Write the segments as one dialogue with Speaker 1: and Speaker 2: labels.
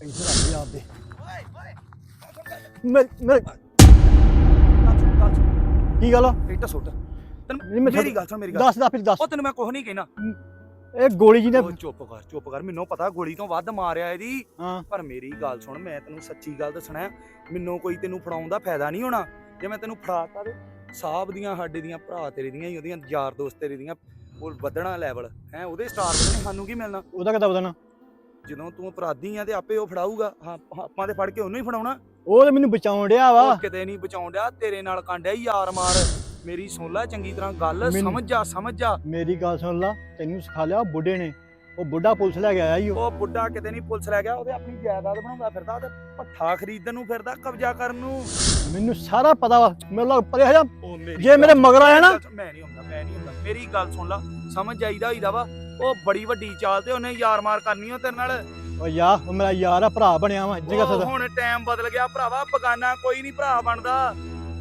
Speaker 1: ਇੱਧਰ ਆ ਜੀ ਆਪਦੇ ਮੈਂ ਮੈਂ ਕੀ ਗੱਲ ਆ?
Speaker 2: ਇੱਟਾ ਸੁੱਟ
Speaker 1: ਨਹੀਂ,
Speaker 2: ਤੈਨੂੰ
Speaker 1: ਮੈਂ
Speaker 2: ਮੇਰੀ ਗੱਲ ਸੁਣ ਮੇਰੀ ਗੱਲ
Speaker 1: ਦੱਸ ਦੱਸ ਫਿਰ ਦੱਸ।
Speaker 2: ਉਹ ਤੈਨੂੰ ਮੈਂ ਕੁਝ ਨਹੀਂ ਕਹਿਣਾ।
Speaker 1: ਇਹ ਗੋਲੀ ਜੀ ਨੇ
Speaker 2: ਉਹ ਚੁੱਪ ਕਰ ਚੁੱਪ ਕਰ। ਮੈਨੂੰ ਪਤਾ ਗੋਲੀ ਤੋਂ ਵੱਧ ਮਾਰਿਆ ਇਹਦੀ।
Speaker 1: ਹਾਂ।
Speaker 2: ਪਰ ਮੇਰੀ ਗੱਲ ਸੁਣ ਮੈਂ ਤੈਨੂੰ ਸੱਚੀ ਗੱਲ ਦੱਸਣਾ। ਮੈਨੂੰ ਕੋਈ ਤੈਨੂੰ ਫੜਾਉਣ ਦਾ ਫਾਇਦਾ ਨਹੀਂ ਹੋਣਾ। ਜੇ ਮੈਂ ਤੈਨੂੰ ਫੜਾਤਾ ਤੇ ਸਾਹਬ ਦੀਆਂ ਸਾਡੇ ਦੀਆਂ ਭਰਾ ਤੇਰੇ ਦੀਆਂ ਹੀ ਉਹਦੀਆਂ ਯਾਰ ਦੋਸਤ ਤੇਰੇ ਦੀਆਂ ਉਹ ਵਧਣਾ ਲੈਵਲ ਹੈ ਉਹਦੇ ਸਟਾਰ ਵਧਣੇ ਸਾਨੂੰ ਕੀ ਮਿਲਣਾ?
Speaker 1: ਉਹਦਾ ਕਿਦਾਂ ਬਦਲਣਾ
Speaker 2: ਜਦੋਂ ਤੂੰ ਅਪਰਾਧੀ ਆ ਤੇ ਆਪੇ ਉਹ ਫੜਾਊਗਾ। ਹਾਂ ਆਪਾਂ ਤੇ ਫੜ ਕੇ ਉਹਨੂੰ ਹੀ ਫੜਾਉਣਾ।
Speaker 1: ਉਹ ਤੇ ਮੈਨੂੰ ਬਚਾਉਣ ਡਿਆ ਵਾ।
Speaker 2: ਉਹ ਕਿਤੇ ਨਹੀਂ ਬਚਾਉਣ ਡਿਆ ਤੇਰੇ ਨਾਲ ਕਾਂਡਿਆ ਯਾਰ ਮਾਰ। ਮੇਰੀ ਸੁਣ ਲੈ ਚੰਗੀ ਤਰ੍ਹਾਂ ਗੱਲ ਸਮਝ ਜਾ ਸਮਝ ਜਾ।
Speaker 1: ਮੇਰੀ ਗੱਲ ਸੁਣ ਲਾ ਤੈਨੂੰ ਸਿਖਾ ਲਿਆ ਬੁੱਢੇ ਨੇ। ਉਹ ਬੁੱਢਾ ਪੁਲਿਸ ਲੈ ਕੇ ਆਇਆ ਈ ਉਹ।
Speaker 2: ਬੁੱਢਾ ਕਿਤੇ ਨਹੀਂ ਪੁਲਿਸ ਲੈ ਗਿਆ ਉਹਦੇ ਆਪਣੀ ਜਾਇਦਾਦ ਬਣਾਉਂਦਾ ਫਿਰਦਾ ਤੇ ਪੱਠਾ ਖਰੀਦਣ ਨੂੰ ਫਿਰਦਾ ਕਬਜ਼ਾ ਕਰਨ ਨੂੰ।
Speaker 1: ਮੈਨੂੰ ਸਾਰਾ ਪਤਾ ਵਾ ਮੇਰੇ ਨਾਲ ਪਰੇ
Speaker 2: ਮੇਰੀ
Speaker 1: ਜੇ। ਮੇਰੇ ਮਗਰ ਆਇਆ ਨਾ।
Speaker 2: ਮੈਂ ਨਹੀਂ ਹੁੰਦਾ ਮੈਂ ਨਹੀਂ ਹੁੰਦਾ। ਮੇਰੀ ਗੱਲ ਸੁਣ ਲਾ ਸਮਝ ਜਾਈਦਾ ਹੋਈਦਾ ਵਾ। ਉਹ ਬੜੀ ਵੱਡੀ ਚਾਲ ਤੇ ਉਹਨੇ ਯਾਰ ਮਾਰ ਕਰਨੀ ਉਹ ਤੇਰੇ ਨਾਲ।
Speaker 1: ਉਹ ਯਾ ਉਹ ਮੇਰਾ ਯਾਰ ਆ ਭਰਾ ਬਣਿਆ ਵਾ ਜਗਾ ਸਦਾ
Speaker 2: ਹੁਣ ਟਾਈਮ ਬਦਲ ਗਿਆ ਭਰਾਵਾ ਬਗਾਨਾ ਕੋਈ ਨਹੀਂ ਭਰਾ ਬਣਦਾ।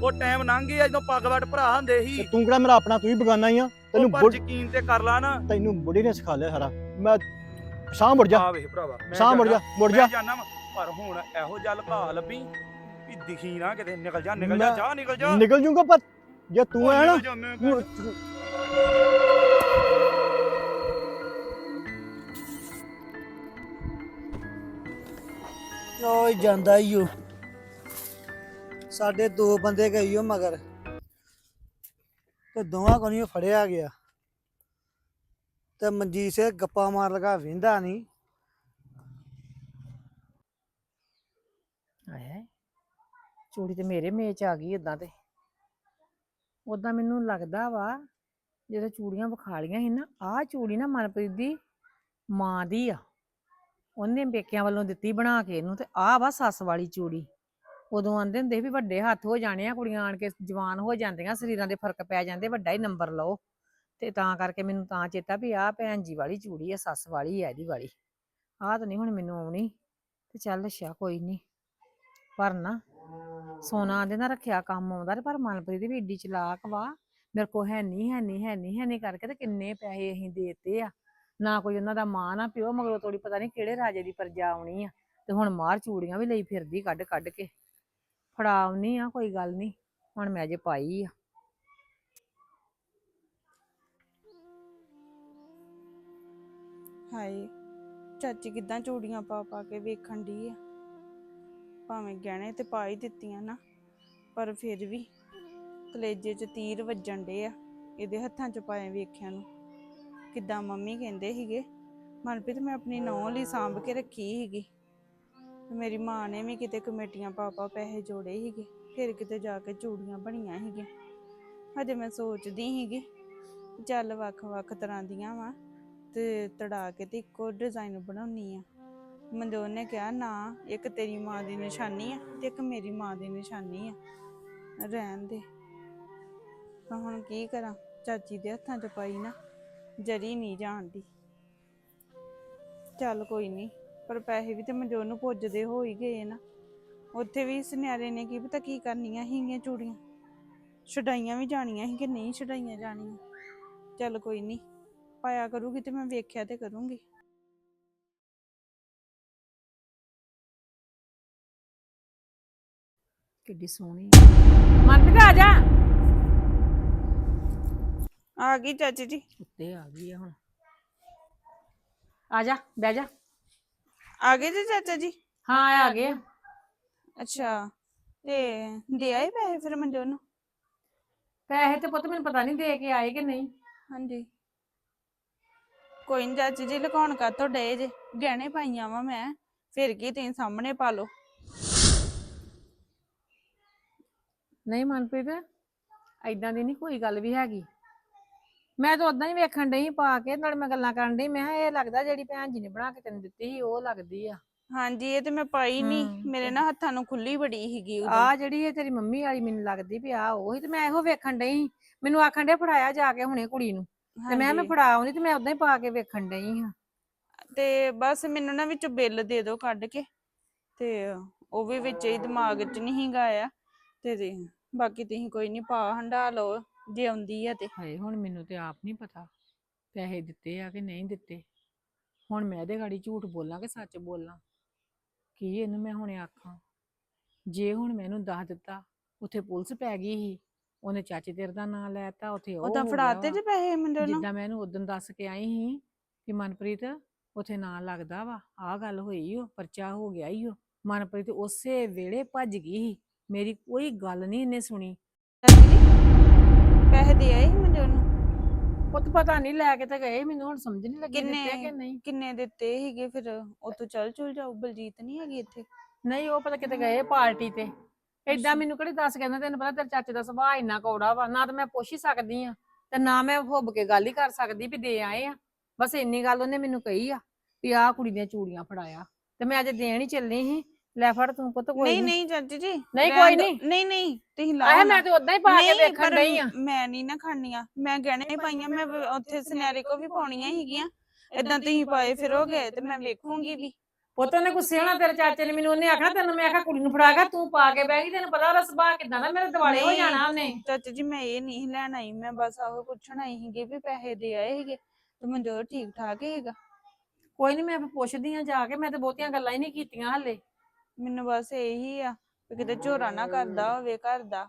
Speaker 2: ਉਹ ਟਾਈਮ ਲੰਘ ਗਿਆ ਜਦੋਂ ਪੱਗ ਵੱਟ ਭਰਾ ਹੁੰਦੇ ਸੀ।
Speaker 1: ਤੂੰ ਕਿਹੜਾ ਮੇਰਾ ਆਪਣਾ ਤੂੰ ਹੀ ਬਗਾਨਾ ਹੀ ਆ। ਤੈਨੂੰ
Speaker 2: ਪਰ
Speaker 1: ਬੁੱਢ-
Speaker 2: ਯਕੀਨ ਤੇ ਕਰ ਲਾ ਨਾ।
Speaker 1: ਤੈਨੂੰ ਬੁੱਢੀ ਨੇ ਸਿਖਾ ਲਿਆ ਸਾਰਾ। ਮੈਂ ਸਾਹ ਮੁੜ ਜਾ।
Speaker 2: ਆ ਵੇਖ ਭਰਾਵਾ ਮੈਂ
Speaker 1: ਸਾਹ ਮੁੜ ਜਾ ਮੁੜ ਜਾ।
Speaker 2: ਪਰ ਹੁਣ ਇਹੋ ਜਿਹਾ ਲੁਕਾ ਲੱਭੀ ਵੀ ਦਿਖੀ ਨਾ ਕਿਤੇ ਨਿਕਲ ਜਾ ਨਿਕਲ ਜਾ
Speaker 1: ਮੈਂ-
Speaker 2: ਜਾ ਨਿਕਲ ਜਾ।
Speaker 1: ਨਿਕਲ ਜੂਗਾ ਪਰ ਜੇ ਤੂੰ ਆਇਆ ਨਾ
Speaker 3: ਓਏ ਜਾਂਦਾ ਈ ਓ। ਸਾਡੇ ਦੋ ਬੰਦੇ ਗਈ ਓ ਮਗਰ। ਤੇ ਦੋਵਾਂ ਕੋਲ ਫੜਿਆ ਗਿਆ। ਤੇ ਮਨਜੀਤ ਸਿੰਘ ਗੱਪਾ ਮਾਰ ਲਗਾ, ਵਿੰਦਾ ਨਹੀਂ।
Speaker 4: ਆਏ ਚੂੜੀ ਤੇ ਮੇਰੇ ਮੇਚ ਆ ਗਈ ਉਦਾਂ ਤੇ। ਉਦਾਂ ਮੈਨੂੰ ਲੱਗਦਾ ਵਾ, ਜਦੋਂ ਚੂੜੀਆਂ ਵਿਖਾ ਲੀਆਂ ਸੀ ਨਾ, ਆਹ ਚੂੜੀ ਨਾ ਮਨਪ੍ਰੀਤ ਦੀ ਮਾਂ ਦੀ ਆ। ਉਹਨੇ ਪੇਕਿਆਂ ਵੱਲੋਂ ਦਿੱਤੀ ਬਣਾ ਕੇ ਇਹਨੂੰ ਤੇ ਆਹ ਵਾ ਸੱਸ ਵਾਲੀ ਚੂੜੀ। ਉਦੋਂ ਆਂਦੇ ਹੁੰਦੇ ਸੀ ਵੀ ਵੱਡੇ ਹੱਥ ਹੋ ਜਾਣੇ ਆ, ਕੁੜੀਆਂ ਆਣ ਕੇ ਜਵਾਨ ਹੋ ਜਾਂਦੀਆਂ, ਸਰੀਰਾਂ ਦੇ ਫ਼ਰਕ ਪੈ ਜਾਂਦੇ, ਵੱਡਾ ਹੀ ਨੰਬਰ ਲਓ। ਤੇ ਤਾਂ ਕਰਕੇ ਮੈਨੂੰ ਤਾਂ ਚੇਤਾ ਵੀ ਆਹ ਭੈਣ ਜੀ ਵਾਲੀ ਚੂੜੀ ਆ, ਸੱਸ ਵਾਲੀ ਆ, ਇਹਦੀ ਵਾਲੀ। ਆਹ ਤਾਂ ਨਹੀਂ ਹੁਣ ਮੈਨੂੰ ਆਉਣੀ। ਤੇ ਚੱਲ ਅੱਛਾ ਕੋਈ ਨਹੀਂ ਪਰ ਨਾ ਸੋਨਾ ਆਂਦੇ ਨਾ ਰੱਖਿਆ ਕੰਮ ਆਉਂਦਾ ਤੇ ਪਰ ਮਨਪ੍ਰੀਤ ਵੀ ਏਡੀ ਚਲਾਕ ਵਾ। ਮੇਰੇ ਕੋ ਹੈ ਨਹੀਂ ਹੈ ਨਹੀਂ ਹੈ ਨਹੀਂ ਹੈ ਨਹੀਂ ਕਰਕੇ ਤੇ ਕਿੰਨੇ ਪੈਸੇ ਅਸੀਂ ਦੇਤੇ ਆ। ਨਾ ਕੋਈ ਉਹਨਾਂ ਦਾ ਮਾਂ, ਨਾ ਪਿਓ, ਮਗਰੋਂ ਤੋੜੀ ਪਤਾ ਨਹੀਂ ਕਿਹੜੇ ਰਾਜੇ ਦੀ ਪਰਜਾ ਆਉਣੀ ਆ। ਤੇ ਹੁਣ ਮਾਰ ਚੂੜੀਆਂ ਵੀ ਲਈ ਫਿਰਦੀ ਕੱਢ ਕੱਢ ਕੇ। ਫੜਾਉਣੀ ਆ, ਕੋਈ ਗੱਲ ਨਹੀਂ ਹੁਣ ਮੈਂ ਜੇ ਪਾਈ ਆ।
Speaker 5: ਹਾਏ, ਚਾਚੀ ਕਿਦਾਂ ਚੂੜੀਆਂ ਪਾ ਪਾ ਕੇ ਵੇਖਣ ਦੀ ਆ। ਭਾਵੇਂ ਗਹਿਣੇ ਤੇ ਪਾ ਹੀ ਦਿੱਤੀਆਂ ਨਾ, ਪਰ ਫਿਰ ਵੀ ਕਲੇਜੇ 'ਚ ਤੀਰ ਵੱਜਣ ਡੇ ਆ, ਇਹਦੇ ਹੱਥਾਂ 'ਚ ਪਾਏ ਵੇਖਿਆ ਨੂੰ। ਕਿਦਾਂ ਮੰਮੀ ਕਹਿੰਦੇ ਸੀਗੇ, ਮਨਪ੍ਰੀਤ, ਮੈਂ ਆਪਣੀ ਨੌਂ ਲਈ ਸਾਂਭ ਕੇ ਰੱਖੀ ਸੀਗੀ। ਮੇਰੀ ਮਾਂ ਨੇ ਵੀ ਕਿਤੇ ਕਮੇਟੀਆਂ ਪਾ ਪਾ ਪੈਸੇ ਜੋੜੇ ਸੀਗੇ, ਫਿਰ ਕਿਤੇ ਜਾ ਕੇ ਚੂੜੀਆਂ ਬਣੀਆਂ ਸੀਗੀਆਂ। ਹਜੇ ਮੈਂ ਸੋਚਦੀ ਸੀਗੀ, ਚੱਲ ਵੱਖ-ਵੱਖ ਤਰ੍ਹਾਂ ਦੀਆਂ ਵਾ, ਤੇ ਤੜਾ ਕੇ ਤੇ ਇੱਕੋ ਡਿਜ਼ਾਈਨ ਬਣਾਉਣੀ ਆ। ਮਨਜੋਤ ਨੇ ਕਿਹਾ, ਨਾ, ਇੱਕ ਤੇਰੀ ਮਾਂ ਦੀ ਨਿਸ਼ਾਨੀ ਆ ਤੇ ਇੱਕ ਮੇਰੀ ਮਾਂ ਦੀ ਨਿਸ਼ਾਨੀ ਆ। ਰਹਿਣ ਦੇ। ਤਾਂ ਹੁਣ ਕੀ ਕਰਾਂ? ਚਾਚੀ ਦੇ ਹੱਥਾਂ 'ਚ ਪਾਈ ਨਾ, ਜਰੀ ਨਹੀਂ ਜਾਣਦੀ। ਚੱਲ ਕੋਈ ਨਹੀਂ ਪਰ ਪੈਸੇ ਵੀ ਤੇ ਮਨਜੋਤ ਨੂੰ ਪੁੱਜਦੇ ਹੋ ਹੀ ਗਏ ਨਾ। ਉੱਥੇ ਵੀ ਸੁਨਿਆਰੇ ਨੇ ਕੀ ਪਤਾ ਕੀ ਕਰਨੀਆਂ ਸੀਗੀਆਂ ਚੂੜੀਆਂ। ਛਡਾਈਆਂ ਵੀ ਜਾਣੀਆਂ ਸੀ ਕਿ ਨਹੀਂ ਛਡਾਈਆਂ ਜਾਣੀਆਂ। ਚੱਲ ਕੋਈ ਨਹੀਂ ਪਾਇਆ ਕਰੂਗੀ ਤੇ ਮੈਂ ਵੇਖਿਆ ਤੇ ਕਰੂੰਗੀ।
Speaker 4: ਕਿੱਡੀ ਸੋਹਣੀ ਮਨਪ੍ਰੀਤ ਆ ਜਾ।
Speaker 5: ਆ ਗਈ ਚਾਚੀ ਜੀ।
Speaker 4: ਉੱਤੇ ਆ ਗਈ ਆ ਹੁਣ। ਆ ਜਾ ਬਹਿ ਜਾ।
Speaker 5: ਆ ਗਏ ਜੀ ਚਾਚਾ ਜੀ?
Speaker 4: ਹਾਂ ਆ ਗਏ ਆ।
Speaker 5: ਅੱਛਾ ਤੇ ਦੇ ਆਏ ਪੈਸੇ ਫਿਰ ਮੰਜੋ ਨੂੰ
Speaker 4: ਪੈਸੇ ਤੇ ਪੁੱਤ ਮੈਨੂੰ ਪਤਾ ਨਹੀਂ ਦੇ ਕੇ ਆਏ ਕਿ ਨਹੀਂ।
Speaker 5: ਹਾਂਜੀ। ਕੋਈ ਨੀ ਚਾਚੀ ਜੀ ਲੁਕਾਉਣ ਕਾ ਤੋਂ ਡੇ ਜੇ। ਗਹਿਣੇ ਪਾਈਆਂ ਵਾ ਮੈਂ ਫਿਰ ਕੀ ਤੁਸੀਂ ਸਾਹਮਣੇ ਪਾ ਲਓ।
Speaker 4: ਨਹੀਂ ਮਨਪ੍ਰੀਤ ਐਦਾਂ ਦੀ ਨਹੀਂ ਕੋਈ ਗੱਲ ਵੀ ਹੈਗੀ। ਮੈਂ ਤਾਂ ਉਦਾਂ ਹੀ ਵੇਖਣ ਡਈ ਪਾ ਕੇ ਨਾਲ ਮੈਂ ਗੱਲਾਂ ਕਰਨ ਡਈ ਮੈਂ ਕਿਹਾ ਇਹ ਲੱਗਦਾ ਜਿਹੜੀ ਭੈਣ ਜੀ ਨੇ ਬਣਾ ਕੇ ਤੈਨੂੰ ਦਿੱਤੀ ਸੀ ਉਹ ਲੱਗਦੀ ਆ।
Speaker 5: ਹਾਂਜੀ ਇਹ ਤੇ ਮੈਂ ਪਾਈ ਨਹੀਂ ਮੇਰੇ ਨਾ ਹੱਥਾਂ ਨੂੰ ਖੁੱਲੀ ਬੜੀ ਉਦੋਂ।
Speaker 4: ਆ ਜਿਹੜੀ ਇਹ ਤੇਰੀ ਮੰਮੀ ਵਾਲੀ ਮੈਨੂੰ ਲੱਗਦੀ ਵੀ ਆ ਉਹੀ ਤੇ ਮੈਂ ਇਹੋ ਵੇਖਣ ਡਈ। ਮੈਨੂੰ ਆਖਣ ਡੇ ਫੜਾਇਆ ਜਾ ਕੇ ਹੁਣੇ ਕੁੜੀ ਨੂੰ। ਤੇ ਮੈਂ ਮੈਂ। ਫੜਾ ਆਉਂਦੀ ਤੇ ਮੈਂ ਉਦਾਂ ਹੀ ਪਾ ਕੇ ਵੇਖਣ ਡਈ ਹਾਂ।
Speaker 5: ਤੇ ਬਸ ਮੈਨੂੰ ਨਾ ਵਿੱਚੋਂ ਬਿੱਲ ਦੇ ਦਿਓ ਕੱਢ ਕੇ ਤੇ ਉਹ ਵੀ ਵਿੱਚ ਹੀ ਦਿਮਾਗ 'ਚ ਨਹੀਂ ਗਾਇਆ ਤੇ ਤੇ ਬਾਕੀ ਤੁਸੀਂ ਕੋਈ ਨਹੀਂ ਪਾ ਹੰਡਾ ਲਓ। ਜੇ ਆਉਂਦੀ ਆ ਤੇ।
Speaker 4: ਹਾਏ ਹੁਣ ਮੈਨੂੰ ਤੇ ਆਪ ਨਹੀਂ ਪਤਾ ਪੈਸੇ ਦਿੱਤੇ ਆ ਕਿ ਨਹੀਂ ਦਿੱਤੇ। ਹੁਣ ਮੈਂ ਇਹਦੇ ਗਾੜੀ ਝੂਠ ਬੋਲਾਂ ਕਿ ਸੱਚ ਬੋਲਾਂ? ਕੀ ਇਹਨੂੰ ਮੈਂ ਹੁਣੇ ਆਖਾਂ? ਜੇ ਹੁਣ ਮੈਨੂੰ ਦੱਸ ਦਿੱਤਾ ਉੱਥੇ ਪੁਲਿਸ ਪੈ ਗਈ ਸੀ ਉਹਨੇ ਚਾਚੇ ਤੇਰੇ ਦਾ ਨਾਂ ਲੈਤਾ ਉੱਥੇ ਉਹ
Speaker 5: ਉਹਦਾ
Speaker 4: ਹੋ
Speaker 5: ਫੜਾਤੇ। ਜੇ ਪੈਸੇ ਮੁੰਡੇ ਨੂੰ?
Speaker 4: ਜਿੱਦਾਂ ਮੈਂ ਇਹਨੂੰ ਉਦੋਂ ਦੱਸ ਕੇ ਆਈ ਸੀ ਕਿ ਮਨਪ੍ਰੀਤ ਉੱਥੇ ਨਾਂ ਲੱਗਦਾ ਵਾ ਆਹ ਗੱਲ ਹੋਈ ਓ ਪਰਚਾ ਹੋ ਗਿਆ ਈ ਓ। ਮਨਪ੍ਰੀਤ ਉਸੇ ਵੇਲੇ ਭੱਜ ਗਈ ਸੀ। ਮੇਰੀ ਕੋਈ ਗੱਲ ਨਹੀਂ ਇਹਨੇ ਸੁਣੀ।
Speaker 5: ਦੇ ਆਏ ਸੀ ਮੁੰਡੇ ਨੂੰ
Speaker 4: ਪੁੱਤ ਪਤਾ ਨਹੀਂ ਲੈ ਕੇ ਤਾਂ ਗਏ ਮੈਨੂੰ ਹੁਣ ਸਮਝ ਨਹੀਂ ਲੱਗੀ ਦਿੱਤੇ
Speaker 5: ਕਿੰਨੇ?
Speaker 4: ਕਿ ਨਹੀਂ।
Speaker 5: ਕਿੰਨੇ ਦਿੱਤੇ ਸੀਗੇ ਫਿਰ? ਉੱਥੋਂ ਚੱਲ ਚੁਲ ਜਾਊ ਬਲਜੀਤ ਨਹੀਂ ਹੈਗੀ ਇੱਥੇ?
Speaker 4: ਨਹੀਂ ਉਹ ਪਤਾ ਕਿਤੇ ਗਏ ਪਾਰਟੀ ਤੇ। ਏਦਾਂ ਮੈਨੂੰ ਕਿਹੜੀ ਦੱਸ ਕਹਿੰਦਾ ਤੈਨੂੰ ਪਤਾ ਤੇਰੇ ਚਾਚੇ ਦਾ ਸੁਭਾਅ ਇੰਨਾ ਕੌੜਾ ਵਾ ਨਾ ਤਾਂ ਮੈਂ ਪੁੱਛ ਹੀ ਸਕਦੀ ਆ ਤੇ ਨਾ ਮੈਂ ਹੁੱਬ ਕੇ ਗੱਲ ਹੀ ਕਰ ਸਕਦੀ ਵੀ ਦੇ ਆਏ ਆ। ਬਸ ਇੰਨੀ ਗੱਲ ਉਹਨੇ ਮੈਨੂੰ ਕਹੀ ਆ ਵੀ ਆਹ ਕੁੜੀ ਦੀਆਂ ਚੂੜੀਆਂ ਫੜਾਇਆ ਤੇ ਮੈਂ ਅੱਜ ਦੇਣ ਹੀ ਚੱਲੀ ਸੀ। ਲੈ ਫੜ ਤੂੰ ਪੁੱਤ ਕੋਈ
Speaker 5: ਨਹੀਂ ਨਹੀਂ ਚਾਚੀ ਜੀ
Speaker 4: ਨਹੀਂ,
Speaker 5: ਰਹਿਣ
Speaker 4: ਕੋਈ
Speaker 5: ਦਿਓ।
Speaker 4: ਨਹੀਂ।
Speaker 5: ਨਹੀਂ ਨਹੀਂ ਤੁਸੀਂ
Speaker 4: ਆਹ
Speaker 5: ਲਾਓ
Speaker 4: ਮੈਂ ਤੇ ਉਦਾਂ ਹੀ ਪਾ ਕੇ
Speaker 5: ਨਹੀਂ,
Speaker 4: ਦੇਖਣ
Speaker 5: ਪਰ
Speaker 4: ਡਈ ਆ।
Speaker 5: ਮੈਂ ਨਹੀਂ ਨਾ ਖਾਣੀਆਂ ਮੈਂ ਗਹਿਣੇ ਪਾਈਆਂ ਮੈਂ ਵ- ਉੱਥੇ ਸਿਨੈਰੇ ਕੋ ਵੀ ਪਾਉਣੀਆਂ ਸੀਗੀਆਂ ਇਦਾਂ ਤੁਸੀਂ ਪਾਏ ਫਿਰੋਗੇ ਤੇ ਮੈਂ ਵੇਖੂੰਗੀ ਵੀ।
Speaker 4: ਪੁੱਤ ਉਹਨੇ ਗੁੱਸੇ ਹੋਣਾ ਤੇਰੇ ਚਾਚੇ ਨੇ ਮੈਨੂੰ ਉਹਨੇ ਆਖਣਾ ਤੈਨੂੰ ਮੈਂ ਆਖਿਆ ਕੁੜੀ ਨੂੰ ਫੜਾ ਗਿਆ ਤੂੰ ਪਾ ਕੇ ਬਹਿ ਗਈ ਤੈਨੂੰ ਪਤਾ ਉਹਦਾ ਸੁਭਾਅ ਕਿਦਾਂ ਦਾ ਮੇਰੇ ਦਿਵਾਲੇ ਹੋ
Speaker 5: ਨਹੀਂ।
Speaker 4: ਜਾਣਾ ਉਹਨੇ।
Speaker 5: ਚਾਚਾ ਜੀ ਮੈਂ ਇਹ ਨਹੀਂ ਲੈਣ ਆਈ ਮੈਂ ਬਸ ਆਹੋ ਪੁੱਛਣ ਆਈ ਸੀਗੀ ਵੀ ਪੈਸੇ ਦੇ ਆਏ ਸੀਗੇ ਤੇ ਮਨਜੋਰ ਠੀਕ ਠਾਕ ਹੈਗਾ।
Speaker 4: ਕੋਈ ਨਹੀਂ ਮੈਂ ਪੁੱਛਦੀ ਆ ਜਾ ਕੇ ਮੈਂ ਤੇ ਬਹੁਤੀਆਂ ਗੱਲਾਂ ਹੀ ਨਹੀਂ ਕੀਤੀਆਂ ਹਲੇ।
Speaker 5: ਮੈਨੂੰ ਬਸ ਇਹੀ ਆ ਵੀ ਕਿਤੇ ਝੋਰਾ ਨਾ ਕਰਦਾ ਹੋਵੇ ਘਰ ਦਾ।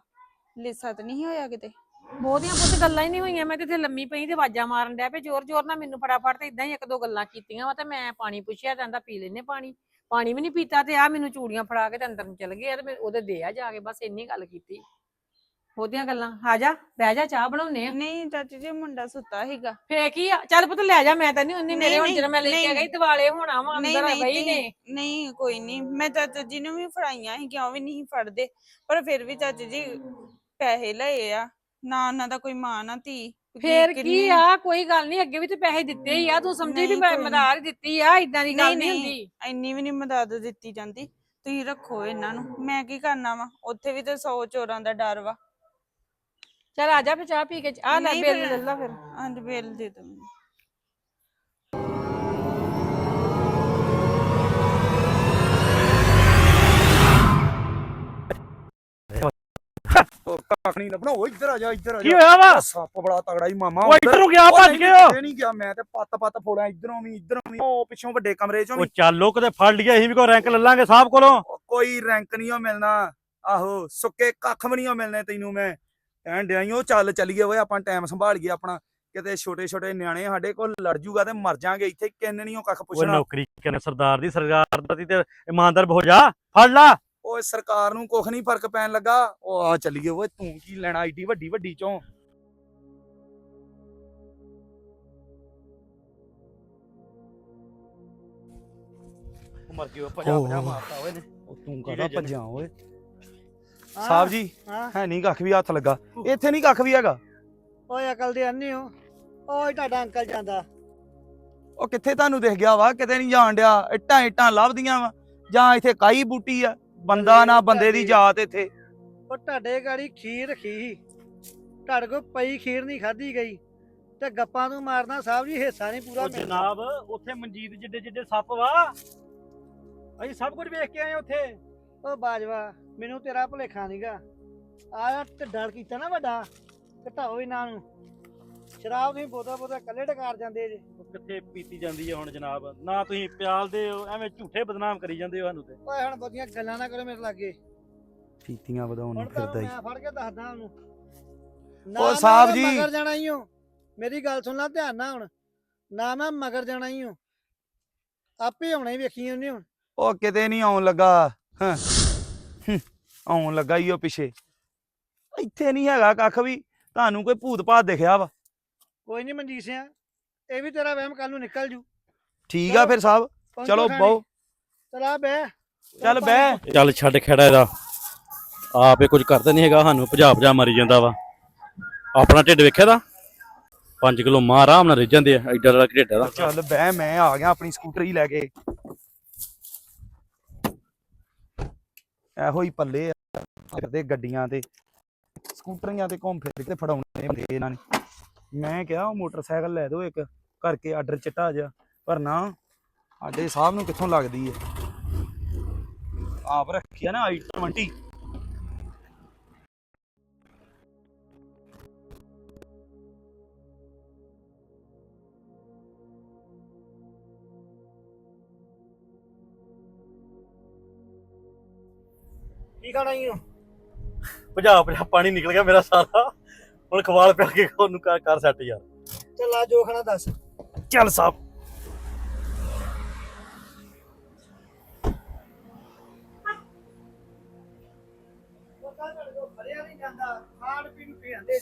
Speaker 5: ਲਿਸਾ ਤਾਂ ਨਹੀਂ ਹੋਇਆ ਕਿਤੇ?
Speaker 4: ਬਹੁਤੀਆਂ ਪੁੱਤ ਗੱਲਾਂ ਹੀ ਨਹੀਂ ਹੋਈਆਂ। ਮੈਂ ਤੇ ਇੱਥੇ ਲੰਮੀ ਪਈ ਤੇ ਆਵਾਜ਼ਾਂ ਮਾਰਨ ਡਿਆ ਪਏ ਜ਼ੋਰ ਜ਼ੋਰ ਨਾਲ ਮੈਨੂੰ ਫਟਾਫਟ ਤੇ ਇਦਾਂ ਹੀ ਇੱਕ ਦੋ ਗੱਲਾਂ ਕੀਤੀਆਂ ਵਾ ਤੇ ਮੈਂ ਪਾਣੀ ਪੁੱਛਿਆ ਜਾਂਦਾ ਪੀ ਲੈਨੇ ਪਾਣੀ? ਪਾਣੀ ਵੀ ਨਹੀਂ ਪੀਤਾ ਤੇ ਆ ਮੈਨੂੰ ਚੂੜੀਆਂ ਫੜਾ ਕੇ ਤੇ ਅੰਦਰ ਨੂੰ ਚਲ ਗਏ ਆ ਤੇ ਮੈਂ ਉਹਦੇ ਦੇ ਆ ਜਾ ਕੇ। ਬਸ ਇੰਨੀ ਗੱਲ ਕੀਤੀ। ਬਹੁਤੀਆਂ ਗੱਲਾਂ। ਆ ਜਾ ਬਹਿ ਜਾ ਚਾਹ ਬਣਾਉਨੇ ਆ।
Speaker 5: ਨਹੀਂ ਚਾਚੀ ਜੀ ਮੁੰਡਾ ਸੁੱਤਾ ਸੀਗਾ।
Speaker 4: ਫੇਰ ਕੀ ਆ? ਚੱਲ ਪੁੱਤ ਲੈ ਜਾ ਮੈਂ ਤਾਂ ਨਹੀਂ ਉਹਨੇ ਮੇਰੇ ਹੁਣ ਜਦੋਂ ਮੈਂ ਲੈ ਕੇ। ਗਈ ਦਿਵਾਲੇ ਹੋਣਾ ਵਾ
Speaker 5: ਨਹੀਂ
Speaker 4: ਅੰਦਰ
Speaker 5: ਨਹੀਂ
Speaker 4: ਗਈ ਨੇ।
Speaker 5: ਨਹੀਂ ਕੋਈ ਨਹੀਂ। ਮੈਂ ਚਾਚਾ ਜੀ ਨੂੰ ਵੀ ਫੜਾਈਆਂ ਸੀ ਕਿਉਂ ਵੀ ਨਹੀਂ ਫੜਦੇ। ਪਰ ਫਿਰ ਵੀ ਚਾਚਾ ਜੀ ਪੈਸੇ ਲਏ ਆ। ਨਾ ਉਹਨਾਂ ਦਾ ਕੋਈ ਮਾਂ ਨਾ ਧੀ।
Speaker 4: ਫੇਰ ਕੀ
Speaker 5: ਕਿੰਨੀ-
Speaker 4: ਆ? ਕੋਈ ਗੱਲ ਨਹੀਂ ਅੱਗੇ ਵੀ ਤੇ ਪੈਸੇ ਦਿੱਤੇ ਹੀ ਆ। ਤੂੰ ਸਮਝੀ ਵੀ
Speaker 5: ਨਹੀਂ,
Speaker 4: ਮੈਂ
Speaker 5: ਕੋਈ ਨੀ।
Speaker 4: ਮਦਾਰ ਦਿੱਤੀ ਆ ਇਦਾਂ ਦੀ ਗੱਲ
Speaker 5: ਨਹੀਂ
Speaker 4: ਨਹੀਂ
Speaker 5: ਨਹੀਂ
Speaker 4: ਹੁੰਦੀ।
Speaker 5: ਇੰਨੀ ਵੀ ਨਹੀਂ ਮਦਦ ਦਿੱਤੀ ਜਾਂਦੀ। ਤੁਸੀਂ ਰੱਖੋ ਇਹਨਾਂ ਨੂੰ। ਮੈਂ ਕੀ ਕਰਨਾ ਵਾ? ਉੱਥੇ ਵੀ ਤੇ 100 ਚੋਰਾਂ ਦਾ ਡਰ ਵਾ।
Speaker 4: ਚੱਲ ਆ ਜਾ ਫੇ ਚਾਹ ਪੀ ਕੇ ਆ ਲੈ
Speaker 5: ਨਹੀਂ
Speaker 4: ਬਿੱਲ
Speaker 5: ਫਿਰ-
Speaker 4: ਲੈ ਲਾ ਫਿਰ।
Speaker 5: ਹਾਂਜੀ ਬਿੱਲ ਦੇ ਦਿਓ ਮੈਨੂੰ
Speaker 2: ਉਹ ਕੱਖ ਨਹੀਂ ਲੱਭਣਾ ਉਹ ਇੱਧਰ ਆ ਜਾ ਇੱਧਰ ਆ
Speaker 1: ਕੀ
Speaker 2: ਜਾ।
Speaker 1: ਹੋਇਆ ਵਾ?
Speaker 2: ਉਹ ਸੱਪ ਬੜਾ ਤਗੜਾ ਹੀ ਮਾਮਾ
Speaker 1: ਉਹ ਇੱਧਰ ਨੂੰ ਗਿਆ ਭੱਜ ਕੇ। ਉਹ
Speaker 2: ਨਹੀਂ ਗਿਆ ਮੈਂ ਤੇ ਪੱਤ ਪੱਤ ਫੋੜਿਆ ਇਧਰੋਂ ਵੀ ਇਧਰੋਂ ਵੀ। ਉਹ ਪਿੱਛੋਂ ਵੱਡੇ ਕਮਰੇ ਚੋਂ
Speaker 1: ਉਹ
Speaker 2: ਵੀ।
Speaker 1: ਚੱਲੋ ਕਿਤੇ ਫੜ ਲਿਆ ਅਸੀਂ ਵੀ ਕੋਈ ਰੈਂਕ ਲੱਲਾਂਗੇ ਸਾਹਿਬ ਕੋਲੋਂ।
Speaker 2: ਉਹ ਕੋਈ ਰੈਂਕ ਨਹੀਂ ਓ ਮਿਲਣਾ। ਆਹੋ ਸੁੱਕੇ ਕੱਖ ਵੀ ਨਹੀਂ ਓ ਮਿਲਣੇ ਤੈਨੂੰ ਮੈਂ। ਕਹਿਣ ਡਿਆ ਈ ਓ ਚੱਲ ਚੱਲੀਏ ਓਏ ਆਪਾਂ ਟਾਈਮ ਸੰਭਾਲੀਏ ਆਪਣਾ। ਕਿਤੇ ਛੋਟੇ ਛੋਟੇ ਨਿਆਣੇ ਸਾਡੇ ਕੋਲ ਲੜ ਜੂਗਾ ਤੇ ਮਰ ਜਾਾਂਗੇ। ਇੱਥੇ ਕਿੰਨ ਨਹੀਂ ਕੱਖ
Speaker 1: ਉਹ
Speaker 2: ਪੁੱਛਣਾ।
Speaker 1: ਨੌਕਰੀ ਕਹਿੰਦੇ ਸਰਦਾਰ ਦੀ ਸਰਕਾਰ ਦਾ ਤੇ ਇਮਾਨਦਾਰ ਹੋ ਜਾ ਫੜ ਲਾ।
Speaker 2: ਓਏ ਸਰਕਾਰ ਨੂੰ ਕੁਖ ਨਹੀਂ ਫ਼ਰਕ ਪੈਣ ਲੱਗਾ। ਉਹ ਆ ਚੱਲੀਏ ਓਏ ਤੂੰ ਕੀ ਲੈਣਾ ਏਡੀ ਵੱਡੀ ਵੱਡੀ ਚੋਂ?
Speaker 1: ਮਰ ਗਿਆ ਭਜਾ ਭਜਾ। ਮਾਰਤਾ ਓਏ ਨੇ?
Speaker 2: ਉਹ ਤੂੰ ਕਾਹਦਾ? ਭੱਜਾਂ ਓਏ? ਸਾਹਿਬ ਜੀ
Speaker 3: ਹਾਂ
Speaker 2: ਹੈ ਨਹੀਂ ਕੱਖ ਵੀ ਹੱਥ ਲੱਗਾ। ਇੱਥੇ ਨਹੀਂ ਕੱਖ ਵੀ ਹੈਗਾ।
Speaker 3: ਓਏ ਅਕਲ ਦੇ ਅੰਨੇ ਹੋ। ਓਏ ਤੁਹਾਡਾ ਅੰਕਲ ਜਾਂਦਾ।
Speaker 2: ਉਹ ਕਿੱਥੇ ਤੁਹਾਨੂੰ ਦਿਖ ਗਿਆ ਵਾ? ਕਿਤੇ ਨਹੀਂ ਜਾਣ ਡਿਆ। ਇੱਟਾਂ ਇੱਟਾਂ ਲੱਭਦੀਆਂ ਵਾ। ਜਾਂ ਇੱਥੇ ਕਾਈ ਬੂਟੀ ਆ? ਬੰਦਾ ਨਾ ਬੰਦੇ ਦੀ ਜਾਤ ਇੱਥੇ।
Speaker 3: ਉਹ ਤੁਹਾਡੇ ਗਾੜੀ ਖੀਰ ਖੀ। ਤੁਹਾਡੇ ਕੋਲ ਪਈ ਖੀਰ ਨਹੀਂ ਖਾਧੀ ਗਈ। ਤੇ ਗੱਪਾਂ ਨੂੰ ਮਾਰਨਾ ਸਾਹਿਬ ਜੀ ਹਿੱਸਾ ਨਹੀਂ ਪੂਰਾ
Speaker 1: ਉਹ
Speaker 3: ਮਿਲਦਾ।
Speaker 1: ਜਨਾਬ ਉੱਥੇ ਮਨਜੀਤ ਜਿੱਡੇ ਜਿੱਡੇ ਸੱਪ ਵਾ। ਅਸੀਂ ਸਭ ਕੁਝ ਵੇਖ ਕੇ ਆਏ ਉੱਥੇ।
Speaker 3: ਉਹ ਬਾਜਵਾ ਮੈਨੂੰ ਤੇਰਾ ਭੁਲੇਖਾ ਨਹੀਂਗਾ ਆ ਢੱਡਾਂ ਕੀਤਾ ਨਾ ਵੱਡਾ। ਘਟਾਓ ਇਹਨਾਂ ਨੂੰ ਸ਼ਰਾਬ ਤੁਸੀਂ ਬੋਤਲ ਬੋਤਲ ਕੱਲੇ ਡਕਾਰ ਜਾਂਦੇ ਜੇ।
Speaker 1: ਉਹ ਕਿੱਥੇ ਪੀਤੀ ਜਾਂਦੀ ਹੈ ਹੁਣ ਜਨਾਬ? ਨਾ ਤੁਸੀਂ ਪਿਆਲਦੇ ਹੋ ਐਵੇਂ ਝੂਠੇ ਬਦਨਾਮ ਕਰੀ ਜਾਂਦੇ ਹੋ ਸਾਨੂੰ ਤੇ।
Speaker 3: ਓਏ ਹੁਣ ਬਹੁਤੀਆਂ ਗੱਲਾਂ ਨਾ ਕਰੋ ਮੇਰੇ ਲਾਗੇ।
Speaker 2: ਪੀਤੀਆਂ ਵਧਾਉਣ ਨੂੰ
Speaker 3: ਹੁਣ
Speaker 2: ਫਿਰਦਾ
Speaker 3: ਤਾਂ
Speaker 2: ਹੀ
Speaker 3: ਮੈਂ ਫੜ ਕੇ ਦੱਸਦਾ ਉਹਨੂੰ।
Speaker 2: ਓ ਸਾਹਿਬ
Speaker 3: ਮੈਂ
Speaker 2: ਜੀ।
Speaker 3: ਮਗਰ ਜਾਣਾ ਹੀ ਹਾਂ ਮੇਰੀ ਗੱਲ ਸੁਣ ਲੈ ਧਿਆਨ ਨਾਲ ਹੁਣ। ਨਾ ਮੈਂ ਮਗਰ ਜਾਣਾ ਹੀ ਹਾਂ ਆਪੇ ਆਉਣਾ ਹੀ ਵੇਖੀ ਉਹਨੇ ਹੁਣ।
Speaker 2: ਉਹ ਕਿਤੇ ਨਹੀਂ ਆਉਣ ਲੱਗਾ। ਹੂੰ, ਆਉਣ ਲੱਗਾ ਹੀ ਉਹ ਪਿੱਛੇ। ਇੱਥੇ ਨਹੀਂ ਹੈਗਾ ਕੱਖ ਵੀ ਤੁਹਾਨੂੰ ਕੋਈ ਭੂਤ ਭਾਤ ਦਿਖਿਆ ਵਾ?
Speaker 3: ਕੋਈ ਨਹੀਂ ਮਨਜੀਤ ਸਿੰਘ ਇਹ ਵੀ ਤੇਰਾ ਵਹਿਮ ਕੱਲ ਨੂੰ ਨਿਕਲ ਜੂ।
Speaker 2: ਠੀਕ ਆ ਫਿਰ ਸਾਹਿਬ ਚਲੋ। ਬਹੁ।
Speaker 3: ਚਲਾ ਬੈ
Speaker 2: ਚੱਲ ਬਹਿ।
Speaker 6: ਚੱਲ ਛੱਡ ਖੜਾ ਇਹਦਾ। ਆਪੇ ਕੁਝ ਕਰਦਾ ਨਹੀਂ ਹੈਗਾ ਸਾਨੂੰ ਭਜਾ ਭਜਾ ਮਾਰੀ ਜਾਂਦਾ ਵਾ। ਆਪਣਾ ਢਿੱਡ ਵੇਖਿਆ ਦਾ? 5 ਕਿਲੋ ਮਾਂ ਆਰਾਮ ਨਾਲ ਰਿੱਝ ਜਾਂਦੇ ਆ ਐਡਾ ਦਾ ਢਿੱਡ ਦਾ
Speaker 2: ਚੱਲ ਬਹਿ ਮੈਂ ਆ ਗਿਆ ਆਪਣੀ ਸਕੂਟਰੀ ਲੈ ਕੇ। ਇਹੋ ਹੀ ਪੱਲੇ ਫਿਰਦੇ ਗੱਡੀਆਂ ਤੇ, ਸਕੂਟਰੀਆਂ ਤੇ ਘੁੰਮ ਫਿਰ ਕੇ ਫੜਾਉਣੇ ਹੁੰਦੇ ਇਹਨਾਂ ਨੇ। ਮੈਂ ਕਿਹਾ ਉਹ ਮੋਟਰਸਾਈਕਲ ਲੈ ਦਿਓ ਇੱਕ, ਕਰਕੇ ਆਰਡਰ ਚਿੱਟਾ ਜਾ ਪਰ ਨਾ, ਸਾਡੇ ਸਾਹਿਬ ਨੂੰ ਕਿੱਥੋਂ ਲੱਗਦੀ ਹੈ ਆਪ ਰੱਖੀ ਆ ਨਾ i20
Speaker 3: ਕੀ ਖਾਣਾ ਓ?
Speaker 6: ਭਜਾ ਭਜਾ ਪਾਣੀ ਨਿਕਲ ਗਿਆ ਮੇਰਾ ਸਾਰਾ। ਹੁਣ ਖਵਾਲ ਪਿਆ ਕੇ ਉਹਨੂੰ ਕਰ ਕਰ ਸੈੱਟ ਯਾਰ।
Speaker 3: ਚੱਲ ਆ ਜੋ ਖਾਣਾ ਦੱਸ।
Speaker 6: ਚੱਲ ਸਾਹਿਬ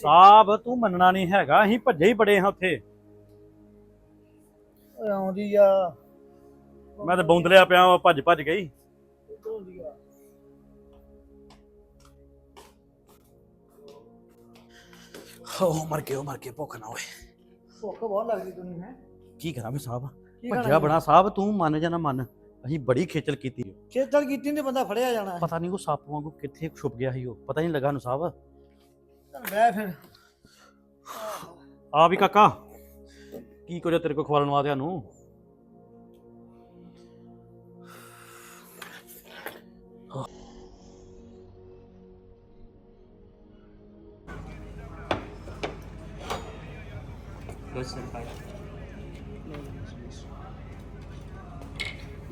Speaker 6: ਸਾਹਿਬ ਤੂੰ ਮੰਨਣਾ ਨਹੀਂ ਹੈਗਾ। ਅਸੀਂ ਭੱਜੇ ਹੀ ਬੜੇ ਹਾਂ ਉੱਥੇ।
Speaker 3: ਆਉਂਦੀ ਆ।
Speaker 6: ਮੈਂ ਤਾਂ ਬੌਂਦਲਿਆ ਪਿਆ ਭੱਜ ਭੱਜ ਗਈ। ਹੋ ਮਰ ਗਏ ਮਰ ਗਏ ਭੁੱਖ ਨਾ ਹੋਏ
Speaker 3: ਭੁੱਖ ਬਹੁਤ ਲੱਗਦੀ ਤੈਨੂੰ ਹੈ?
Speaker 6: ਕੀ ਕਰਾਂ ਮੈਂ ਸਾਹਿਬ?
Speaker 3: ਕੀ
Speaker 6: ਭੱਜਿਆ ਬੜਾ ਸਾਹਿਬ ਤੂੰ ਮੰਨ ਜਾਂ ਨਾ ਮੰਨ। ਅਸੀਂ ਬੜੀ ਖੇਚਲ ਕੀਤੀ
Speaker 3: ਖੇਤਲ ਕੀਤੀ ਤੇ ਬੰਦਾ ਫੜਿਆ ਜਾਣਾ
Speaker 6: ਪਤਾ ਨਹੀਂ ਉਹ ਸੱਪ ਵਾਂਗੂ ਕਿੱਥੇ ਛੁਪ ਗਿਆ ਸੀ ਉਹ। ਪਤਾ ਨਹੀਂ ਲੱਗਾ ਨੂੰ ਸਾਹਿਬ।
Speaker 3: ਚੱਲ ਬਹਿ ਫਿਰ।
Speaker 6: ਆ ਵੀ ਕਾਕਾ ਕੀ ਕੁਝ ਤੇਰੇ ਕੋ ਖਵਾਲਣ ਵਾਦਿਆਂ ਨੂੰ?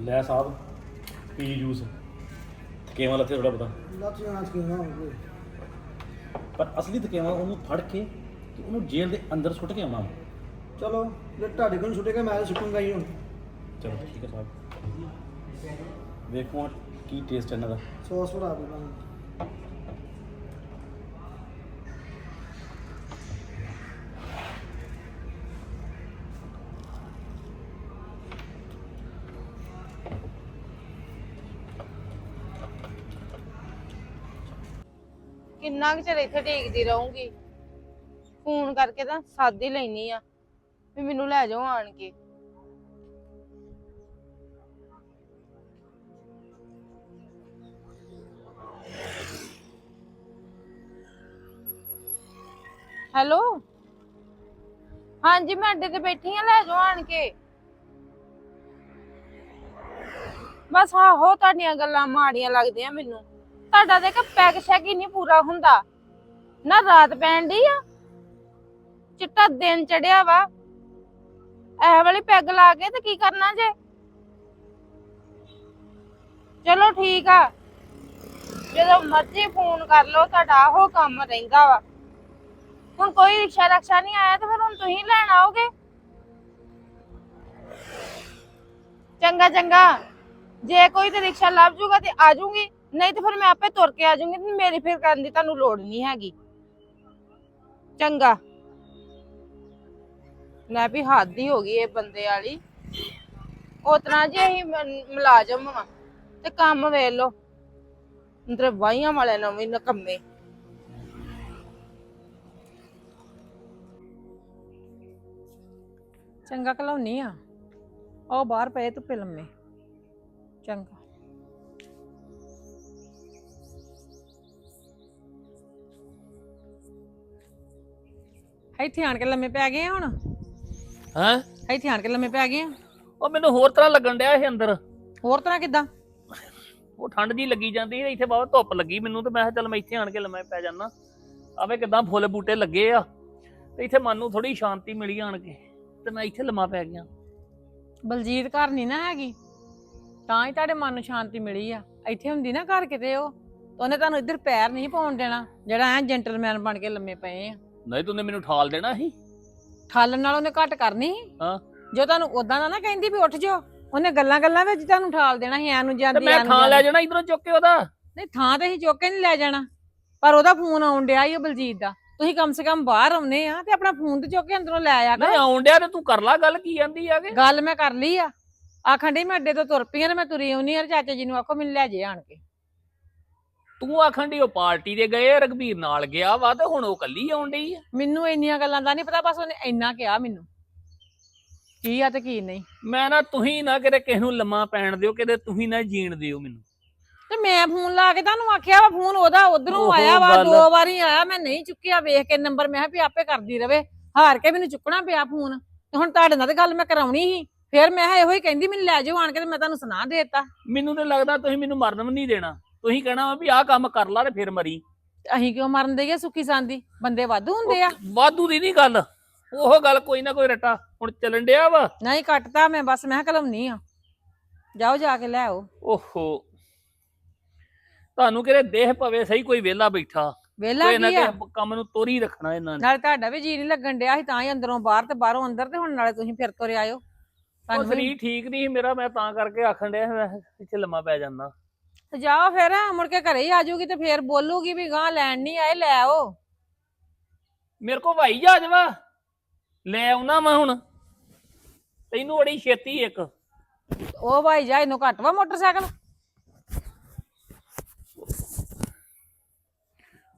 Speaker 6: ਲੈ ਸਾਹਿਬ ਪੀ ਜੂਸ। ਕਿਵੇਂ ਲੱਥੇ ਥੋੜਾ ਪਤਾ
Speaker 3: ਲੱਤ ਜਾਣਾ ਸਕੀਮਾਂ ਹੋਵੇ
Speaker 6: ਪਰ ਅਸਲੀ ਤਕੇਵਾ ਉਹਨੂੰ ਫੜ ਕੇ ਤੇ ਉਹਨੂੰ ਜੇਲ੍ਹ ਦੇ ਅੰਦਰ ਸੁੱਟ ਕੇ ਆਉਣਾ ਵਾ।
Speaker 3: ਚਲੋ ਜੇ ਤੁਹਾਡੇ ਕੋਲ ਛੁੱਟੇਗਾ ਮੈਂ ਤਾਂ ਸੁੱਟੂਗਾ ਹੀ ਹੁਣ।
Speaker 6: ਚਲੋ ਠੀਕ ਹੈ ਸਾਹਿਬ ਵੇਖੋ ਹੁਣ ਕੀ ਟੇਸਟ ਇਹਨਾਂ ਦਾ।
Speaker 3: ਸੌਸ ਬਣਾ ਦੇ ਬਣਾ
Speaker 7: ਕਿੰਨਾ ਕੁ ਚਿਰ ਇੱਥੇ ਢੀਕਦੀ ਰਹੂੰਗੀ, ਫੋਨ ਕਰਕੇ ਤਾਂ ਸੱਦ ਹੀ ਲੈਣੀ ਆ, ਵੀ ਮੈਨੂੰ ਲੈ ਜਾਓ ਆਣ ਕੇ। ਹੈਲੋ? ਹਾਂਜੀ, ਮੈਂ ਅੱਡੇ ਤੇ ਬੈਠੀ ਆ, ਲੈ ਜਾਓ ਆਣ ਕੇ। ਬਸ ਆਹੋ, ਤੁਹਾਡੀਆਂ ਗੱਲਾਂ ਮਾੜੀਆਂ ਲੱਗਦੀਆਂ ਮੈਨੂੰ। ਤੁਹਾਡਾ ਦੇਖ ਪੈਗ ਸ਼ੈਗ ਹੀ ਨਹੀਂ ਪੂਰਾ ਹੁੰਦਾ। ਨਾ ਰਾਤ ਪੈਣ ਡਈ ਆ। ਚਿੱਟਾ ਦਿਨ ਚੜਿਆ ਵਾ। ਇਹ ਵਾਲੀ ਪੈਗ ਲਾ ਕੇ ਤੇ ਕੀ ਕਰਨਾ ਜੇ? ਚਲੋ ਠੀਕ ਆ। ਜਦੋਂ ਮਰਜ਼ੀ ਫੋਨ ਕਰ ਲਓ, ਤੁਹਾਡਾ ਉਹ ਕੰਮ ਰਹਿੰਦਾ ਵਾ। ਹੁਣ ਕੋਈ ਰਿਕਸ਼ਾ ਰਕਸ਼ਾ ਨਹੀਂ ਆਇਆ ਤਾਂ ਫਿਰ ਹੁਣ ਤੁਸੀਂ ਲੈਣ ਆਓਗੇ? ਚੰਗਾ ਚੰਗਾ। ਜੇ ਕੋਈ ਤੇ ਰਿਕਸ਼ਾ ਲੱਭ ਜੂਗਾ ਤੇ ਆ ਜਾਊਂਗੀ ਨਹੀਂ ਤੇ ਫਿਰ ਮੈਂ ਆਪੇ ਤੁਰ ਕੇ ਆ ਜਾਊਂਗੀ ਤੇ ਮੇਰੀ ਫਿਰ ਕਰਨ ਦੀ ਤੁਹਾਨੂੰ ਲੋੜ ਨਹੀਂ ਹੈਗੀ। ਚੰਗਾ। ਲੈ ਵੀ ਹੱਦ ਹੀ ਹੋ ਗਈ ਇਹ ਬੰਦੇ ਵਾਲੀ। ਉਤਨਾ ਜੇ ਅਸੀਂ ਮ- ਮੁਲਾਜ਼ਮ ਵਾਂ ਤੇ ਕੰਮ ਵੇਖ ਲੋ ਅੰਦਰ ਵਾਹੀਆਂ ਵਾਲੇ ਨਵੇਂ ਨਕੰਮੇ।
Speaker 4: ਚੰਗਾ ਕਲਾਉਣੀ ਆ। ਉਹ ਬਾਹਰ ਪਏ ਧੁੱਪੇ ਲੰਮੇ। ਚੰਗਾ। ਇੱਥੇ ਆਣ ਕੇ ਲੰਮੇ ਪੈ ਗਏ ਆ ਹੁਣ।
Speaker 8: ਹੈਂ?
Speaker 4: ਇੱਥੇ ਆਣ ਕੇ ਲੰਮੇ ਪੈ ਗਏ ਆ।
Speaker 8: ਉਹ ਮੈਨੂੰ ਹੋਰ ਤਰ੍ਹਾਂ ਲੱਗਣ ਡਿਆ ਇਹ ਅੰਦਰ।
Speaker 4: ਹੋਰ ਤਰ੍ਹਾਂ ਕਿਦਾਂ?
Speaker 8: ਉਹ ਠੰਡ ਜੀ ਲੱਗੀ ਜਾਂਦੀ ਹੈ ਇੱਥੇ ਬਹੁਤ ਧੁੱਪ ਲੱਗੀ ਮੈਨੂੰ ਤੇ ਮੈਂ ਕਿਹਾ ਚੱਲ ਮੈਂ ਇੱਥੇ ਆਣ ਕੇ ਲੰਮੇ ਪੈ ਜਾਣਾ ਆਵੇ ਕਿਦਾਂ ਫੁੱਲ ਬੂਟੇ ਲੱਗੇ ਆ ਤੇ ਇੱਥੇ ਮਨ ਨੂੰ ਥੋੜੀ ਸ਼ਾਂਤੀ ਮਿਲੀ ਆਣ ਕੇ ਤੇ ਮੈਂ ਇੱਥੇ ਲੰਮਾ ਪੈ ਗਿਆ।
Speaker 4: ਬਲਜੀਤ ਘਰ ਨਹੀਂ ਨਾ ਹੈਗੀ ਤਾਂ ਹੀ ਤੁਹਾਡੇ ਮਨ ਨੂੰ ਸ਼ਾਂਤੀ ਮਿਲੀ ਆ। ਇੱਥੇ ਹੁੰਦੀ ਨਾ ਘਰ ਕਿਤੇ ਉਹ ਉਹਨੇ ਤੁਹਾਨੂੰ ਇੱਧਰ ਪੈਰ ਨਹੀਂ ਪਾਉਣ ਦੇਣਾ ਜਿਹੜਾ ਐ ਜੈਂਟਲਮੈਨ ਬਣ ਕੇ ਲੰਮੇ ਪਏ ਆ।
Speaker 8: ਨਹੀਂ ਤੂੰ ਮੈਨੂੰ ਠਾਲ ਦੇਣਾ ਸੀ?
Speaker 4: ਠਾਲਣ ਨਾਲ ਉਹਨੇ ਘੱਟ ਕਰਨੀ ਸੀ।
Speaker 8: ਹਾਂ।
Speaker 4: ਜੋ ਤੁਹਾਨੂੰ ਉਦਾਂ ਦਾ ਨਾ ਕਹਿੰਦੀ ਵੀ ਉੱਠ ਜਾਓ ਉਹਨੇ ਗੱਲਾਂ ਗੱਲਾਂ ਵਿੱਚ ਤੁਹਾਨੂੰ ਠਾਲ ਦੇਣਾ ਸੀ ਐ ਨੂੰ
Speaker 8: ਤੇ
Speaker 4: ਜਾਂਦੀ
Speaker 8: ਮੈਂ
Speaker 4: ਨੂੰ
Speaker 8: ਥਾਂ ਲੈ
Speaker 4: ਜਾਂਦੀ।
Speaker 8: ਜਾਣਾ ਇਧਰੋਂ ਚੁੱਕ ਕੇ ਉਹਦਾ?
Speaker 4: ਨਹੀਂ ਥਾਂ ਤੇ ਅਸੀਂ ਚੁੱਕ ਕੇ ਨਹੀਂ ਲੈ ਜਾਣਾ। ਪਰ ਉਹਦਾ ਫੋਨ ਆਉਣ ਡਿਆ ਉਹ ਬਲਜੀਤ ਦਾ। ਤੁਸੀਂ ਕਮ ਸੇ ਕਮ ਬਾਹਰ ਆਉਨੇ ਆ ਤੇ ਆਪਣਾ ਫੋਨ ਤੇ ਚੁੱਕ ਕੇ ਅੰਦਰੋਂ ਲੈ ਆ
Speaker 8: ਨਹੀਂ ਆਉਣ ਡਿਆ ਤੇ ਤੂੰ ਕਰ ਲਾ ਗੱਲ ਕੀ ਆਂਦੀ ਆਗੇ
Speaker 4: ਗੱਲ ਮੈਂ ਕਰ ਲਈ ਆ। ਆਖਣ ਡਈ ਮੈਂ ਅੱਡੇ ਤੋਂ ਤੁਰ ਪਈ ਆ ਤੇ ਮੈਂ ਤੁਰੀ ਆਉਣੀ ਆ ਚਾਚਾ ਜੀ ਨੂੰ ਆਖੋ ਮੈਨੂੰ ਲੈ ਜੇ ਆਣ ਕੇ।
Speaker 8: ਤੂੰ ਆਖਣ ਡਈ ਉਹ ਪਾਰਟੀ ਦੇ ਗਏ ਰਗਵੀਰ ਨਾਲ ਗਿਆ ਵਾ ਤੇ ਹੁਣ ਉਹ ਕੱਲੀ ਆਉਣ ਡਈ ਆ?
Speaker 4: ਮੈਨੂੰ ਇੰਨੀਆਂ ਗੱਲਾਂ ਦਾ ਨਹੀਂ ਪਤਾ ਬਸ ਉਹਨੇ ਇੰਨਾ ਕਿਹਾ ਮੈਨੂੰ। ਕੀ ਆ ਤੇ ਕੀ ਨਹੀਂ?
Speaker 8: ਮੈਂ ਨਾ ਤੁਸੀਂ ਨਾ ਕਿਤੇ ਕਿਸ ਨੂੰ ਲੰਮਾ ਪੈਣ ਦਿਓ ਕਿਤੇ ਤੁਸੀਂ ਨਾ ਜੀਣ ਦਿਓ ਮੈਨੂੰ।
Speaker 4: ਤੇ ਮੈਂ ਫੋਨ ਲਾ ਕੇ ਤੁਹਾਨੂੰ ਆਖਿਆ ਵਾ ਫੋਨ ਉਹਦਾ ਉਧਰੋਂ ਆਇਆ ਵਾ
Speaker 8: ਗੱਲ।
Speaker 4: ਦੋ ਵਾਰੀ ਆਇਆ ਮੈਂ ਨਹੀਂ ਚੁੱਕਿਆ ਵੇਖ ਕੇ ਨੰਬਰ ਮੈਂ ਕਿਹਾ ਵੀ ਆਪੇ ਕਰਦੀ ਰਵੇ। ਹਾਰ ਕੇ ਮੈਨੂੰ ਚੁੱਕਣਾ ਪਿਆ ਫੋਨ। ਤੇ ਹੁਣ ਤੁਹਾਡੇ ਨਾਲ ਤੇ ਗੱਲ ਮੈਂ ਕਰਾਉਣੀ ਸੀ। ਫਿਰ ਮੈਂ ਕਿਹਾ ਇਹੋ ਹੀ ਕਹਿੰਦੀ ਮੈਨੂੰ ਲੈ ਜਾਓ ਆਣ ਕੇ ਤੇ ਮੈਂ ਤੁਹਾਨੂੰ ਸੁਣਾ ਦੇਤਾ।
Speaker 8: ਮੈਨੂੰ ਤੇ ਲੱਗਦਾ ਤੁਸੀਂ ਮੈਨੂੰ ਮਰਨ ਵੀ ਨਹੀਂ ਦੇਣਾ। ਤੁਸੀਂ ਕਹਿਣਾ ਵਾ ਵੀ ਆਹ ਕੰਮ ਕਰ ਲਾ ਤੇ ਫਿਰ ਮਰੀ।
Speaker 4: ਅਸੀਂ ਕਿਉਂ ਮਰਨ ਦੇਈਏ ਸੁੱਖੀ ਸਾਂਦੀ? ਬੰਦੇ ਵਾਧੂ ਹੁੰਦੇ ਆ।
Speaker 8: ਵਾਧੂ ਦੀ ਨਹੀਂ ਗੱਲ। ਉਹ ਗੱਲ ਕੋਈ ਨਾ ਕੋਈ ਰਟਾ ਹੁਣ ਚੱਲਣ ਡਿਆ ਵਾ।
Speaker 4: ਨਹੀਂ ਕੱਟਤਾ ਮੈਂ ਬਸ ਮੈਂ ਕਿਹਾ ਕਲਮਨੀ ਆ। ਜਾਓ ਜਾ ਕੇ ਲੈ ਆਓ।
Speaker 8: ਓਹੋ। ਤੁਹਾਨੂੰ ਕਿਹੜੇ ਦੇਹ ਪਵੇ ਸਹੀ ਕੋਈ ਵਿਹਲਾ ਬੈਠਾ।
Speaker 4: ਵੇਲਾ
Speaker 8: ਕੋਈ ਨਾ
Speaker 4: ਕੀ ਆ?
Speaker 8: ਕੰਮ ਨੂੰ ਤੋਰੀ ਰੱਖਣਾ ਇਹਨਾਂ ਨੇ।
Speaker 4: ਨਾਲੇ ਤੁਹਾਡਾ ਵੀ ਜੀ ਨਹੀਂ ਲੱਗਣ ਡਿਆ ਸੀ ਤਾਂ ਹੀ ਅੰਦਰੋਂ ਬਾਹਰ ਤੇ ਬਾਹਰੋਂ ਅੰਦਰ ਤੇ ਹੁਣ ਨਾਲੇ ਤੁਸੀਂ ਫਿਰ ਤੁਰੇ ਆਇਓ।
Speaker 8: ਉਹ ਸਰੀਰ ਠੀਕ ਨਹੀਂ ਸੀ ਮੇਰਾ ਮੈਂ ਤਾਂ ਕਰਕੇ ਆਖਣ ਡਿਆ ਸੀ ਮੈਂ ਇੱਥੇ ਲੰਮਾ ਪੈ ਜਾਂਦਾ।
Speaker 4: ਤੇ ਜਾਓ ਫਿਰ ਮੁੜ ਕੇ ਘਰੇ ਹੀ ਆ ਜਾਊਗੀ ਤੇ ਫਿਰ ਬੋਲੂਗੀ ਵੀ ਗਾਂ ਲੈਣ ਨਹੀਂ ਆਏ ਲੈ ਆਓ।
Speaker 8: ਮੇਰੇ ਕੋ ਭਾਈ ਜਹਾਜ਼ ਵਾ। ਲੈ ਆਉਣਾ ਮੈਂ ਹੁਣ। ਤੈਨੂੰ ਬੜੀ ਛੇਤੀ ਇੱਕ।
Speaker 4: ਉਹ ਭਾਈ ਜਾ ਇਹਨੂੰ ਘੱਟ ਵਾ ਮੋਟਰਸਾਈਕਲ।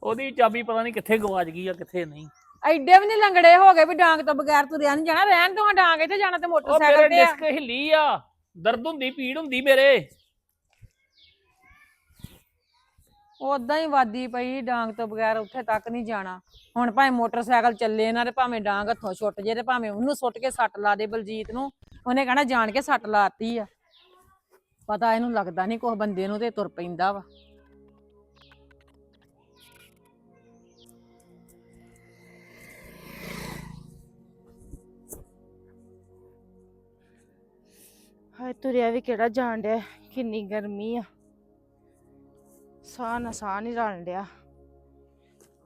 Speaker 8: ਉਹਦੀ ਚਾਬੀ ਪਤਾ ਨਹੀਂ ਕਿੱਥੇ ਗਵਾਚ ਗਈ ਆ ਕਿੱਥੇ ਨਹੀਂ।
Speaker 4: ਐਡੇ ਵੀ ਨਹੀਂ ਲੰਗੜੇ ਹੋ ਗਏ ਵੀ ਡਾਂਗ ਤੋਂ ਬਗੈਰ ਤੁਰਿਆ ਨਹੀਂ ਜਾਣਾ। ਰਹਿਣ ਤੋਂ ਡਾਂਗ ਇੱਥੇ ਜਾਣਾ ਤੇ
Speaker 8: ਉਹ ਮੇਰੇ
Speaker 4: ਮੋਟਰਸਾਈਕਲ ਤੇ ਆ।
Speaker 8: ਡਿਸਕ ਹਿੱਲੀ ਆ। ਦਰਦ ਹੁੰਦੀ ਪੀੜ ਹੁੰਦੀ ਮੇਰੇ।
Speaker 4: ਉਦਾਂ ਹੀ ਵਾਦੀ ਪਈ ਡਾਂਗ ਤੋਂ ਬਗੈਰ ਉੱਥੇ ਤੱਕ ਨਹੀਂ ਜਾਣਾ। ਹੁਣ ਭਾਵੇਂ ਮੋਟਰਸਾਈਕਲ ਚੱਲੇ ਨਾ ਤੇ ਭਾਵੇਂ ਡਾਂਗ ਹੱਥੋਂ ਛੁੱਟ ਜੇ ਤੇ ਭਾਵੇਂ ਉਹਨੂੰ ਸੁੱਟ ਕੇ ਸੱਟ ਲਾ ਦੇ ਬਲਜੀਤ ਨੂੰ, ਉਹਨੇ ਕਹਿਣਾ ਜਾਣ ਕੇ ਸੱਟ ਲਾਤੀ ਆ। ਪਤਾ ਇਹਨੂੰ ਲੱਗਦਾ ਨਹੀਂ ਕੁਛ ਬੰਦੇ ਨੂੰ ਤੇ ਤੁਰ ਪੈਂਦਾ ਵਾ।
Speaker 7: ਹਾਏ, ਤੁਰਿਆ ਵੀ ਕਿਹੜਾ ਜਾਣ ਡਿਆ, ਕਿੰਨੀ ਗਰਮੀ ਆ। ਸਾਹ ਨਾ ਸਾਹ ਨਹੀਂ ਰਲਣ ਡਿਆ।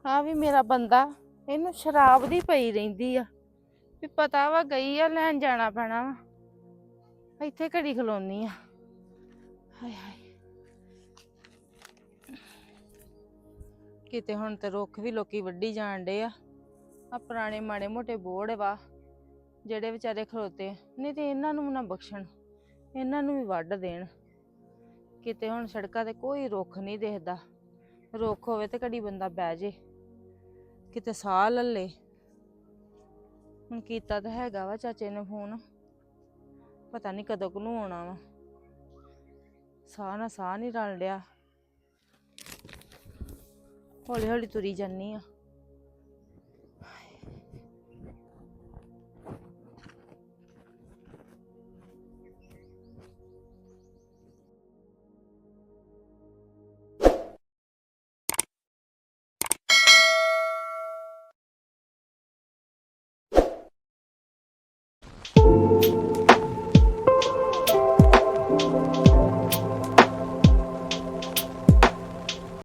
Speaker 7: ਆ ਵੀ ਮੇਰਾ ਬੰਦਾ, ਇਹਨੂੰ ਸ਼ਰਾਬ ਦੀ ਪਈ ਰਹਿੰਦੀ ਆ। ਵੀ ਪਤਾ ਵਾ ਗਈ ਆ, ਲੈਣ ਜਾਣਾ ਪੈਣਾ ਵਾ। ਇੱਥੇ ਘੜੀ ਖਲੋਨੀ ਆ। ਹਾਏ ਹਾਏ। ਕਿਤੇ ਹੁਣ ਤੇ ਰੁੱਖ ਵੀ ਲੋਕੀ ਵੱਢੀ ਜਾਣ ਡੇ ਆ। ਆ ਪੁਰਾਣੇ ਮਾੜੇ ਮੋਟੇ ਬੋੜ ਵਾ, ਜਿਹੜੇ ਵਿਚਾਰੇ ਖਲੋਤੇ। ਨਹੀਂ ਤੇ ਇਹਨਾਂ ਨੂੰ ਨਾ ਬਖਸ਼ਣ, ਇਹਨਾਂ ਨੂੰ ਵੀ ਵੱਢ ਦੇਣ। ਕਿਤੇ ਹੁਣ ਸੜਕਾਂ ਤੇ ਕੋਈ ਰੁੱਖ ਨਹੀਂ ਦਿਖਦਾ। ਰੁੱਖ ਹੋਵੇ ਤੇ ਘੜੀ ਬੰਦਾ ਬਹਿ ਜੇ। ਕਿਤੇ ਸਾਹ ਲੱਲੇ ਹੁਣ ਕੀਤਾ ਤਾਂ ਹੈਗਾ ਵਾ ਚਾਚੇ ਨੇ ਫੋਨ। ਪਤਾ ਨਹੀਂ ਕਦੋਂ ਕੁ ਨੂੰ ਆਉਣਾ ਵਾ। ਸਾਹ ਨਾ ਸਾਹ ਨਹੀਂ ਰਲ ਡਿਆ ਹੌਲੀ ਹੌਲੀ ਤੁਰੀ ਜਾਨੀ ਆ।